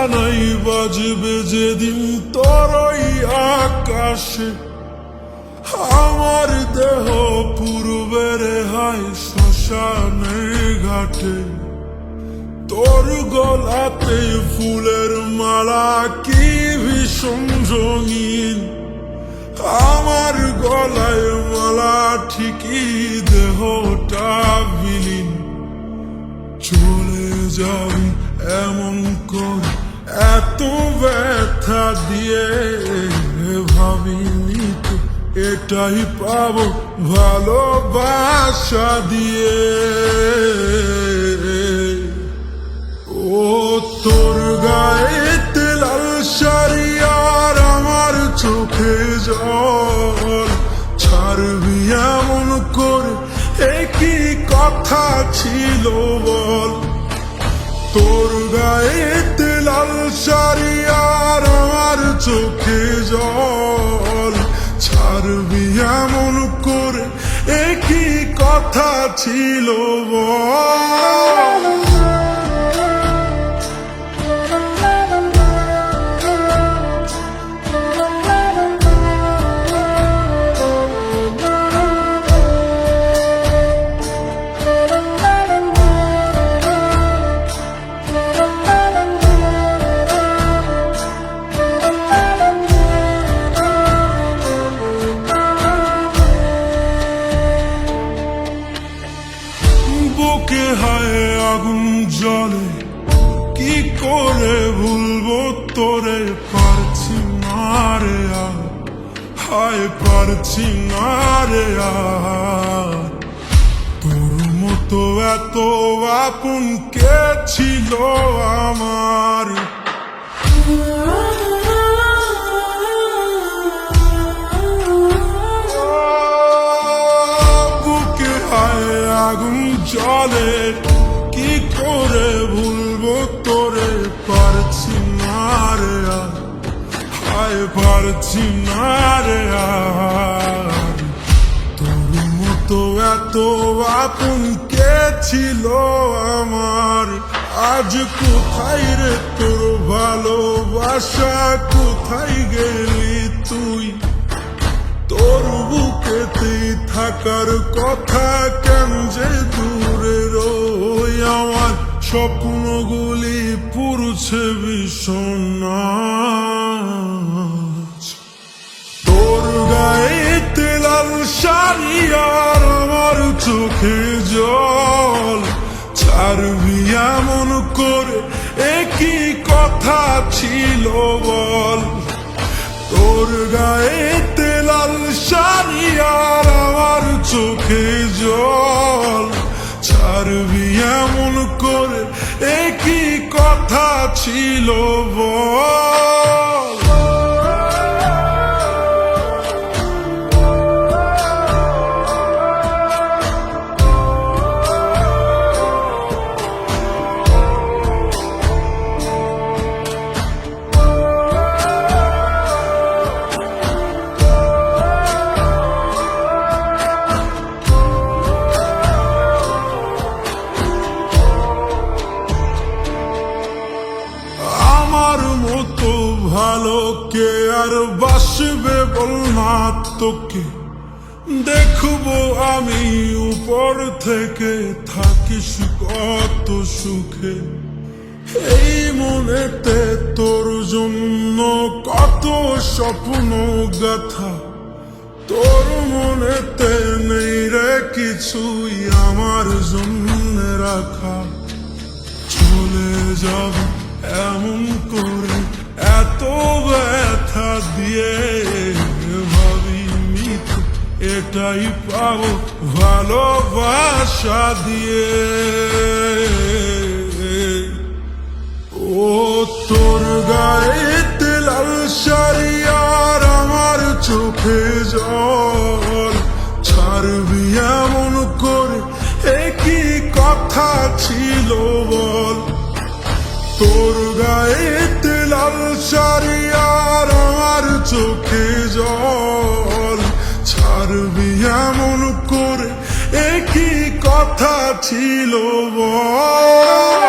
সানাই বাজবে যেদিন তরই আকাশে। আমার দেহ পূর্বের হাই শ্মশানে ঘাটে। তোর গলাতে ফুলের মালা কি ভীষণ রঙিন। আমার গলায় মালা ঠিকই দেহটা বিলীন। চলে যাবি এমন করে এত ব্যথা দিয়ে ভাবিনি তো, এটাই পাবো ভালোবাসা দিয়ে। ও তোর গায়ে লাল শাড়ি আর আমার চোখে জল, ছাড়বি এমন করে একই কথা ছিল বল। তোর গায়ে কথা ছিল বল হায় পারছি না রে তোর মতো এত আপন কে ছিল আমার? বুকে হায় আগুন জলে কি করে ভুলবো তোরে? পারছি না রে হায় পারছি না রে এত আপন কে ছিল আমার? আজ কোথায় রে তোর ভালোবাসা? কোথায় গেলি তুই? তোর বুকেতে থাকার কথা কেন যে দূরে রই? আমার স্বপ্নগুলি পুরুছে ভীষণ লাল শাড়ি আমার চোখে জল। ছাড়বি এমন করে একই কথা ছিল বল। তোর গায়ে লাল শাড়ি আমার চোখে জল। ছাড়বি এমন করে একই কথা ছিল বল। ভালো কে আর বাসবে বল না, তোকে দেখব আমি উপর থেকে। থাকিস কত সুখে, এই মনেতে তোর জন্য কত স্বপ্ন গাথা। তোর মনেতে নেই রে কিছুই আমার জন্য রাখা। চলে যাব এমন করে এত ব্যথা দিয়ে ভাবিনি এটাই পাবো ভালোবাসা দিয়ে। ও তোর গায়ে লাল সারিয়ার আমার চোখে জল। লাল শাড়ি আর আমার চোখে জল। ছাড়বি এমন করে একই কথা ছিল বল।